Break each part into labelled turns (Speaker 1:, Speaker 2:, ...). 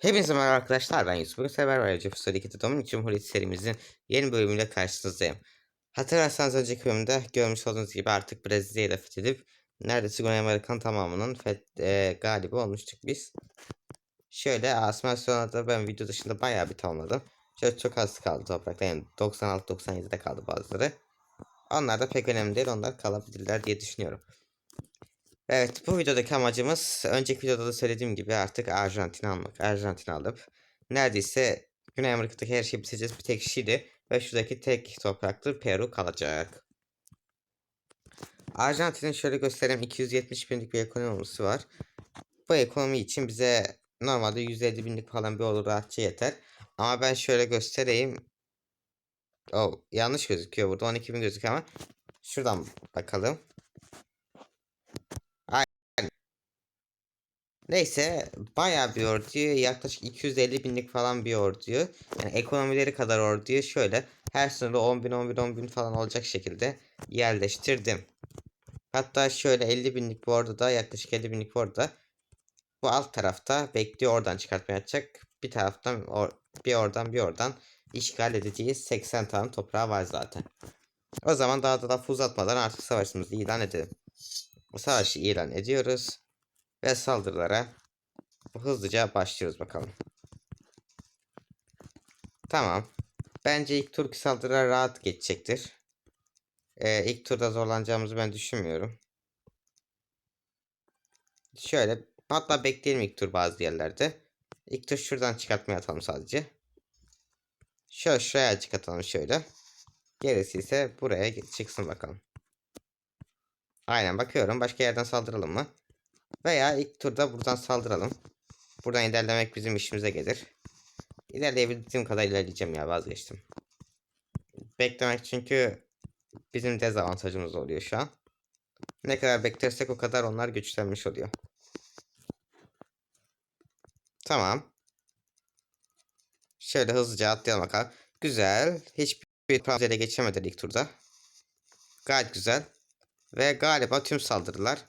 Speaker 1: Hepinize merhaba arkadaşlar ben Yusuf. Bugün sefer var Ece Fusari 2 Dominik Cumhuriyeti serimizin yeni bölümüyle karşınızdayım. Hatırlarsanız önceki bölümde görmüş olduğunuz gibi artık Brezilya'yı da fethedip neredeyse Güney Amerika'nın tamamının feth e, galibi olmuştuk biz. Şöyle asimilasyonlarda ben video dışında bayağı bir tamamladım. Şöyle çok az kaldı toprakta yani 96-97'de kaldı bazıları. Onlar da pek önemli değil onlar kalabilirler diye düşünüyorum. Evet bu videodaki amacımız önceki videoda da söylediğim gibi artık Arjantin almak. Arjantin alıp neredeyse Güney Amerika'daki her şeyi bitireceğiz bir tek Şili ve şuradaki tek topraktır Peru kalacak. Arjantin'in şöyle göstereyim 270 binlik bir ekonomisi var. Bu ekonomi için bize normalde 150 binlik falan bir olur rahatça yeter. Ama ben şöyle göstereyim. Oh, yanlış gözüküyor burada 12 bin gözüküyor ama şuradan bakalım. Neyse bayağı bir orduyu yaklaşık 250 binlik falan bir orduyu yani ekonomileri kadar orduyu şöyle her sınırda 10 bin 10 bin 10 bin falan olacak şekilde yerleştirdim. Hatta şöyle 50 binlik bu orduda yaklaşık 50 binlik bu orduda bu alt tarafta bekliyor oradan çıkartmaya atacak. Bir taraftan or bir oradan bir oradan işgal edeceğiz 80 tane toprağı var zaten. O zaman daha da lafı uzatmadan artık savaşımızı ilan edelim. Bu savaşı ilan ediyoruz. Ve saldırılara hızlıca başlıyoruz bakalım. Tamam. Bence ilk turki saldırılar rahat geçecektir. Ee, ilk turda zorlanacağımızı ben düşünmüyorum. Şöyle hatta bekleyelim ilk tur bazı yerlerde. İlk tur şuradan çıkartmaya atalım sadece. Şöyle şuraya açık şöyle. Gerisi ise buraya çıksın bakalım. Aynen bakıyorum. Başka yerden saldıralım mı? Veya ilk turda buradan saldıralım. Buradan ilerlemek bizim işimize gelir. İlerleyebildiğim kadar ilerleyeceğim ya vazgeçtim. Beklemek çünkü bizim dezavantajımız oluyor şu an. Ne kadar beklersek o kadar onlar güçlenmiş oluyor. Tamam. Şöyle hızlıca atlayalım bakalım. Güzel. Hiçbir problem ele geçemedi ilk turda. Gayet güzel. Ve galiba tüm saldırılar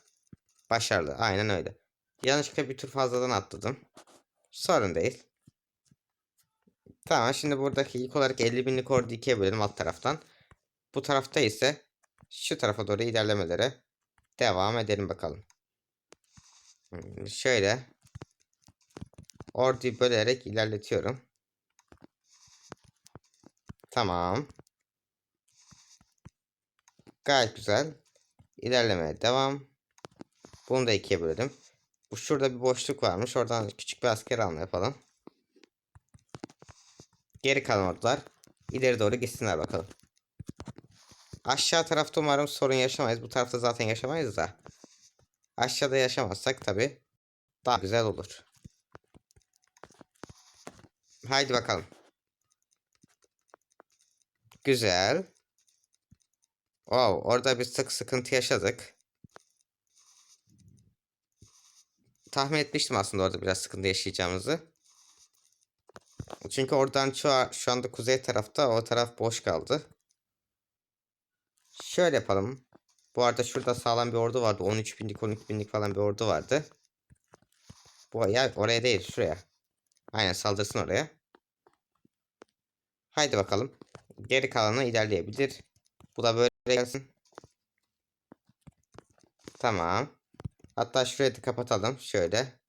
Speaker 1: Başarılı. Aynen öyle. Yanlışlıkla bir tur fazladan atladım. Sorun değil. Tamam şimdi buradaki ilk olarak 50 binlik ordu ikiye bölelim alt taraftan. Bu tarafta ise şu tarafa doğru ilerlemelere devam edelim bakalım. Şöyle orduyu bölerek ilerletiyorum. Tamam. Gayet güzel. İlerlemeye devam. Bunu da ikiye bölelim. Şurada bir boşluk varmış. Oradan küçük bir asker alma yapalım. Geri kalan ordular ileri doğru gitsinler bakalım. Aşağı tarafta umarım sorun yaşamayız. Bu tarafta zaten yaşamayız da. Aşağıda yaşamazsak tabi daha güzel olur. Haydi bakalım. Güzel. Wow, orada bir sık sıkıntı yaşadık. Tahmin etmiştim aslında orada biraz sıkıntı yaşayacağımızı. Çünkü oradan şu, şu anda kuzey tarafta o taraf boş kaldı. Şöyle yapalım. Bu arada şurada sağlam bir ordu vardı. 13 binlik 12 binlik falan bir ordu vardı. Bu ya oraya değil şuraya. Aynen saldırsın oraya. Haydi bakalım. Geri kalanı ilerleyebilir. Bu da böyle gelsin. Tamam. Hatta şurayı da kapatalım. Şöyle.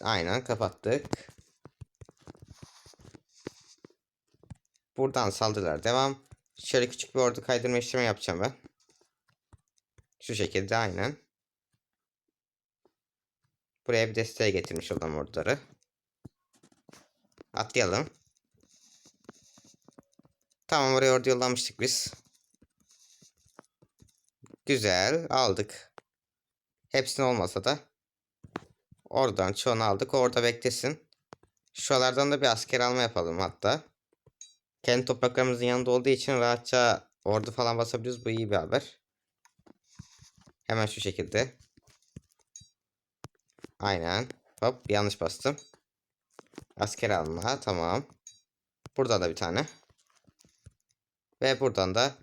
Speaker 1: Aynen kapattık. Buradan saldırılar devam. Şöyle küçük bir ordu kaydırma işlemi yapacağım ben. Şu şekilde aynen. Buraya bir desteğe getirmiş olan orduları. Atlayalım. Tamam oraya ordu yollamıştık biz. Güzel aldık. Hepsini olmasa da oradan çoğunu aldık. Orada beklesin. Şuralardan da bir asker alma yapalım hatta. Kendi topraklarımızın yanında olduğu için rahatça ordu falan basabiliriz. Bu iyi bir haber. Hemen şu şekilde. Aynen. Hop yanlış bastım. Asker alma tamam. Burada da bir tane. Ve buradan da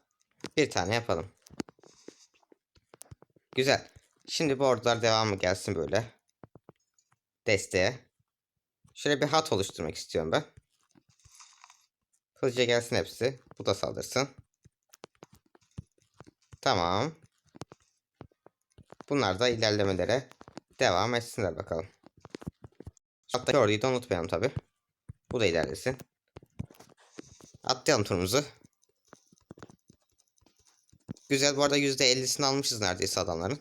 Speaker 1: bir tane yapalım. Güzel. Şimdi bu ordular devamı gelsin böyle. Desteğe. Şöyle bir hat oluşturmak istiyorum ben. Hızlıca gelsin hepsi. Bu da saldırsın. Tamam. Bunlar da ilerlemelere devam etsinler bakalım. Hatta orayı da unutmayalım tabi. Bu da ilerlesin. Atlayalım turumuzu. Güzel bu arada %50'sini almışız neredeyse adamların.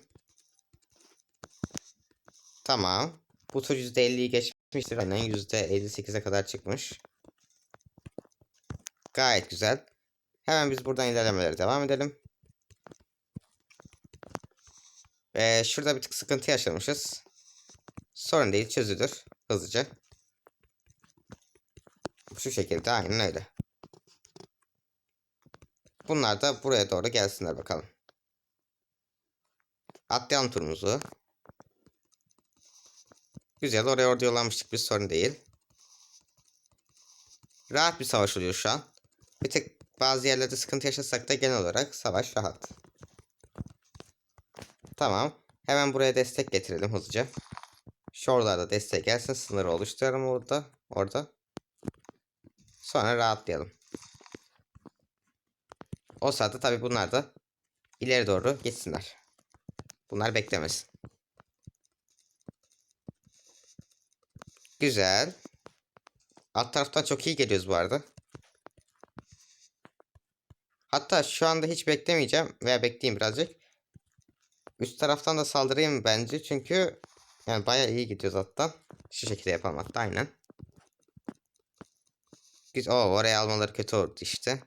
Speaker 1: Tamam. Bu tur %50'yi geçmiştir. Aynen %58'e kadar çıkmış. Gayet güzel. Hemen biz buradan ilerlemelere devam edelim. Ve şurada bir tık sıkıntı yaşamışız. Sorun değil çözülür hızlıca. Şu şekilde aynen öyle. Bunlar da buraya doğru gelsinler bakalım. Atlayalım turumuzu. Güzel oraya orada yollamıştık bir sorun değil. Rahat bir savaş oluyor şu an. Bir tek bazı yerlerde sıkıntı yaşasak da genel olarak savaş rahat. Tamam. Hemen buraya destek getirelim hızlıca. Şu oralarda destek gelsin. Sınırı oluşturalım orada. Orada. Sonra rahatlayalım. O sırada tabi bunlar da ileri doğru gitsinler. Bunlar beklemesin. Güzel. Alt taraftan çok iyi geliyoruz bu arada. Hatta şu anda hiç beklemeyeceğim veya bekleyeyim birazcık. Üst taraftan da saldırayım bence çünkü yani bayağı iyi gidiyoruz hatta. Şu şekilde yapalım hatta aynen. Güzel. Oo, oraya almaları kötü oldu işte.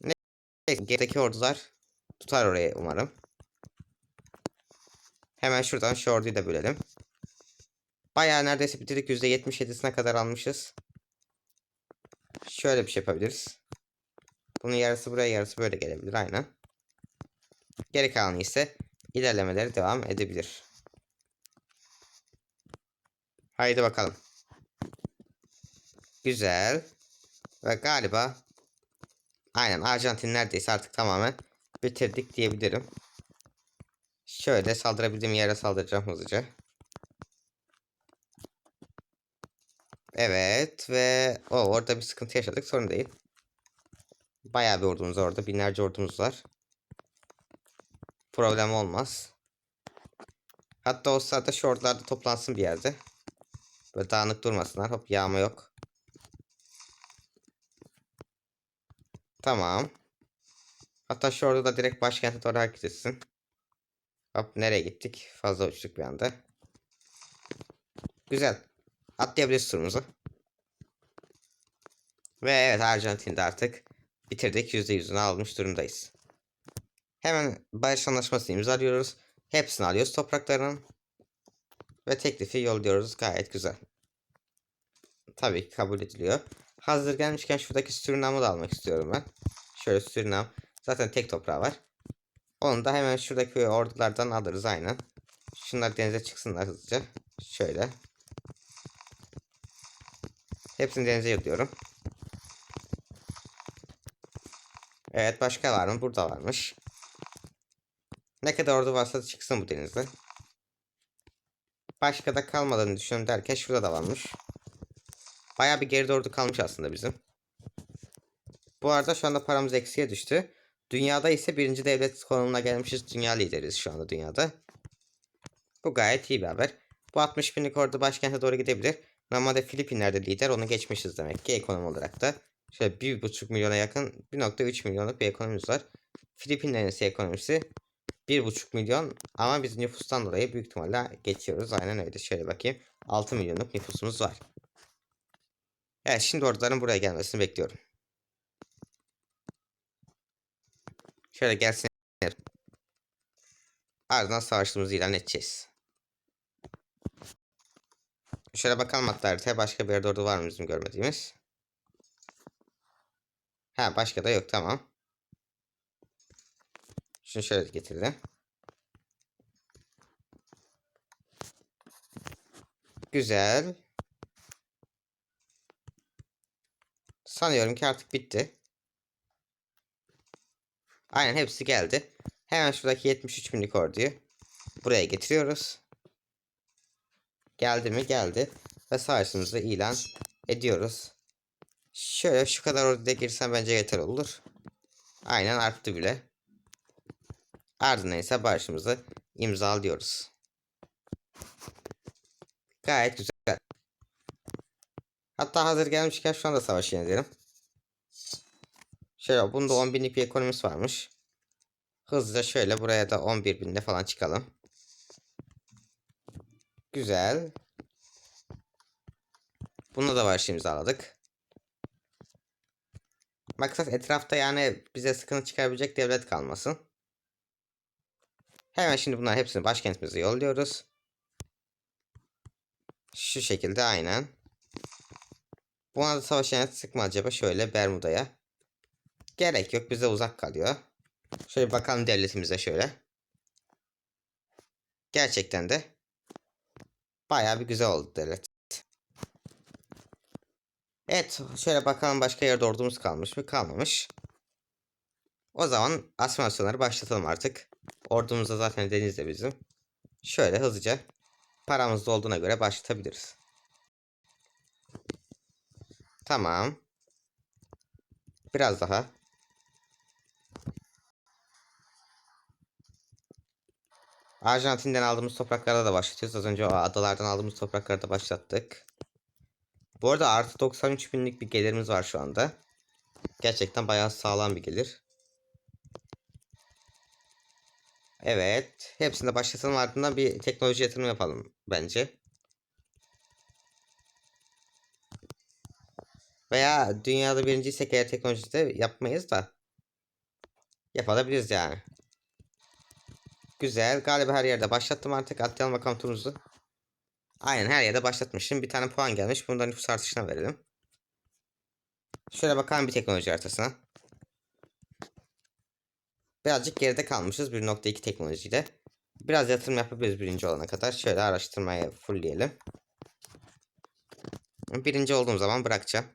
Speaker 1: Neyse gerideki ordular tutar orayı umarım. Hemen şuradan şu orduyu da bölelim. Bayağı neredeyse bitirdik. %77'sine kadar almışız. Şöyle bir şey yapabiliriz. Bunun yarısı buraya yarısı böyle gelebilir aynen. Geri kalanı ise ilerlemeleri devam edebilir. Haydi bakalım. Güzel. Ve galiba aynen Arjantin neredeyse artık tamamen bitirdik diyebilirim. Şöyle saldırabildiğim yere saldıracağım hızlıca. Evet ve o orada bir sıkıntı yaşadık sorun değil. Bayağı bir ordumuz orada. Binlerce ordumuz var. Problem olmaz. Hatta o sırada şu ordular da toplansın bir yerde. Böyle dağınık durmasınlar. Hop yağma yok. Tamam. Hatta şu orada da direkt başkente doğru hareket etsin. Hop nereye gittik? Fazla uçtuk bir anda. Güzel. Atlayabiliriz turumuzu. Ve evet Arjantin'de artık bitirdik. %100'ünü almış durumdayız. Hemen barış anlaşması imzalıyoruz. Hepsini alıyoruz topraklarının. Ve teklifi yolluyoruz. Gayet güzel. Tabii ki kabul ediliyor. Hazır gelmişken şuradaki Surinam'ı da almak istiyorum ben. Şöyle Surinam. Zaten tek toprağı var. Onu da hemen şuradaki ordulardan alırız aynen. Şunlar denize çıksınlar hızlıca. Şöyle. Hepsini denize yolluyorum. Evet başka var mı? Burada varmış. Ne kadar ordu varsa çıksın bu denizde. Başka da kalmadığını düşünüyorum derken şurada da varmış. Baya bir geride ordu kalmış aslında bizim. Bu arada şu anda paramız eksiye düştü. Dünyada ise birinci devlet konumuna gelmişiz. Dünya lideriz şu anda dünyada. Bu gayet iyi bir haber. Bu 60 binlik ordu başkente doğru gidebilir. Normalde Filipinler'de lider onu geçmişiz demek ki ekonomi olarak da. Şöyle 1,5 milyona yakın 1.3 milyonluk bir ekonomimiz var. Filipinlerin ise ekonomisi 1,5 milyon ama biz nüfustan dolayı büyük ihtimalle geçiyoruz. Aynen öyle. Şöyle bakayım. 6 milyonluk nüfusumuz var. Evet şimdi orduların buraya gelmesini bekliyorum. Şöyle gelsin. Ardından savaşımızı ilan edeceğiz. Şöyle bakalım hatta haritaya başka bir yerde ordu var mı bizim görmediğimiz. Ha başka da yok tamam. Şunu şöyle getirdim. Güzel. Sanıyorum ki artık bitti. Aynen hepsi geldi. Hemen şuradaki 73 binlik orduyu buraya getiriyoruz. Geldi mi? Geldi. Ve savaşımızı ilan ediyoruz. Şöyle şu kadar orduya girsem bence yeter olur. Aynen arttı bile. Ardından ise barışımızı imzalıyoruz. Gayet güzel. Hatta hazır gelmişken şu anda savaşı yenilerim. Şöyle bunda 10 binlik bir ekonomisi varmış. Hızlıca şöyle buraya da 11 binde falan çıkalım. Güzel. Bunda da barış imzaladık. Maksat etrafta yani bize sıkıntı çıkarabilecek devlet kalmasın. Hemen şimdi bunların hepsini başkentimize yolluyoruz. Şu şekilde aynen. Buna da savaş yanıtı sıkma acaba şöyle Bermuda'ya. Gerek yok bize uzak kalıyor. Şöyle bakalım devletimize şöyle. Gerçekten de bayağı bir güzel oldu devlet. Evet şöyle bakalım başka yerde ordumuz kalmış mı? Kalmamış. O zaman asimilasyonları başlatalım artık. Ordumuz da zaten denizde bizim. Şöyle hızlıca paramız da olduğuna göre başlatabiliriz. Tamam. Biraz daha. Arjantin'den aldığımız topraklarda da başlatıyoruz. Az önce o adalardan aldığımız toprakları da başlattık. Bu arada artı 93 binlik bir gelirimiz var şu anda. Gerçekten bayağı sağlam bir gelir. Evet. Hepsinde başlatalım ardından bir teknoloji yatırımı yapalım bence. Veya dünyada birinciysek eğer teknolojide yapmayız da. Yapabiliriz yani. Güzel. Galiba her yerde başlattım artık. Atlayalım bakalım turumuzu. Aynen her yerde başlatmışım. Bir tane puan gelmiş. Bunu da nüfus artışına verelim. Şöyle bakalım bir teknoloji haritasına. Birazcık geride kalmışız 1.2 teknolojiyle. Biraz yatırım yapabiliriz birinci olana kadar. Şöyle araştırmayı fullleyelim. Birinci olduğum zaman bırakacağım.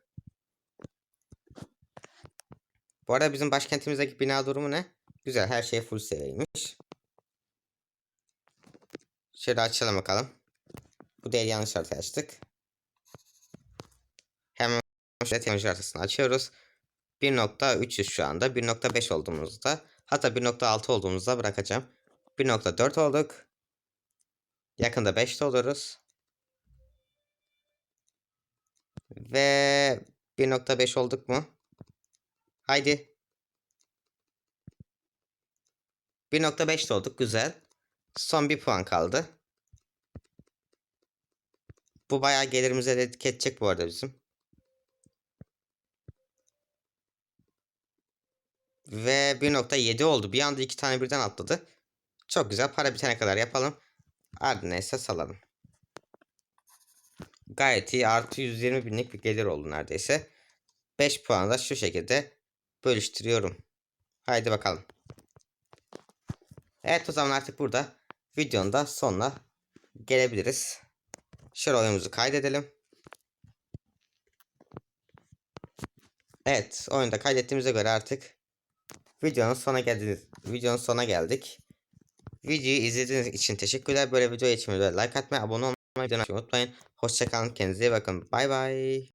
Speaker 1: Bu arada bizim başkentimizdeki bina durumu ne? Güzel her şey full seviyeymiş. Şöyle açalım bakalım. Bu değil yanlış harita açtık. Hemen şöyle teknoloji haritasını açıyoruz. 1.300 şu anda. 1.5 olduğumuzda hatta 1.6 olduğumuzda bırakacağım. 1.4 olduk. Yakında 5'te oluruz. Ve 1.5 olduk mu? Haydi. 1.5'te olduk. Güzel. Son bir puan kaldı. Bu bayağı gelirimize de etki edecek bu arada bizim. Ve 1.7 oldu. Bir anda iki tane birden atladı. Çok güzel. Para bitene kadar yapalım. Ardından ise salalım. Gayet iyi. Artı 120 binlik bir gelir oldu neredeyse. 5 puanı da şu şekilde bölüştürüyorum. Haydi bakalım. Evet o zaman artık burada videonun da sonuna gelebiliriz. Şöyle oyunumuzu kaydedelim. Evet oyunda kaydettiğimize göre artık videonun sona geldiniz. Videonun sona geldik. Videoyu izlediğiniz için teşekkürler. Böyle video için like atmayı, abone olmayı, unutmayın. Hoşçakalın. Kendinize iyi bakın. Bay bay.